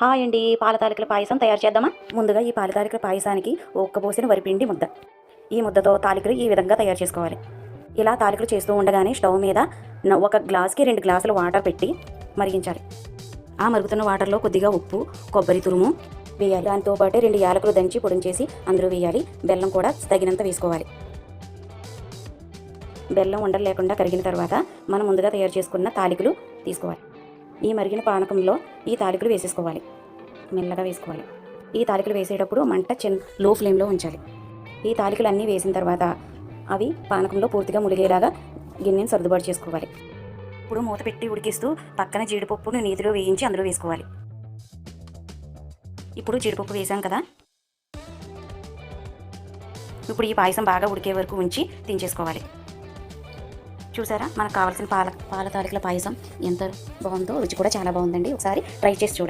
Hi అండి పాల తాలికల పాయసం తయారు చేద్దామా? ముందుగా ఈ పాల తాలికల పాయసానికి ఒక్కబోసిన వరిపిండి ముద్ద. ఈ ముద్దతో తాలికలు ఈ విధంగా తయారు చేసుకోవాలి. ఇలా తాలికలు చేస్తూ ఉండగానే స్టవ్ మీద ఒక గ్లాస్కి రెండు గ్లాసులు వాటర్ పెట్టి మరిగించాలి. ఆ మరుగుతున్న వాటర్లో కొద్దిగా ఉప్పు కొబ్బరి తురుము వేయాలి. దాంతోపాటు రెండు యాలకులు దంచి పొడించేసి అందులో వేయాలి. బెల్లం కూడా తగినంత వేసుకోవాలి. బెల్లం ఉండలు లేకుండా కరిగిన తర్వాత మనం ముందుగా తయారు చేసుకున్న తాలికలు తీసుకోవాలి. ఈ మరిగిన పానకంలో ఈ తాలికలు వేసేసుకోవాలి. మెల్లగా వేసుకోవాలి. ఈ తాలికలు వేసేటప్పుడు మంట చిన్న లో ఫ్లేమ్లో ఉంచాలి. ఈ తాలికలు అన్నీ వేసిన తర్వాత అవి పానకంలో పూర్తిగా ములిగేలాగా గిన్నెని సర్దుబాటు చేసుకోవాలి. ఇప్పుడు మూత పెట్టి ఉడికిస్తూ పక్కన జీడిపప్పును నీతిలో వేయించి అందులో వేసుకోవాలి. ఇప్పుడు జీడిపప్పు వేసాం కదా? ఇప్పుడు ఈ పాయసం బాగా ఉడికే వరకు ఉంచి దించేసుకోవాలి. చూసారా? మనకు కావాల్సిన పాల పాల తాలికల పాయసం ఎంత బాగుందో రుచి కూడా చాలా బాగుందండి. ఒకసారి ట్రై చేసి చూడండి.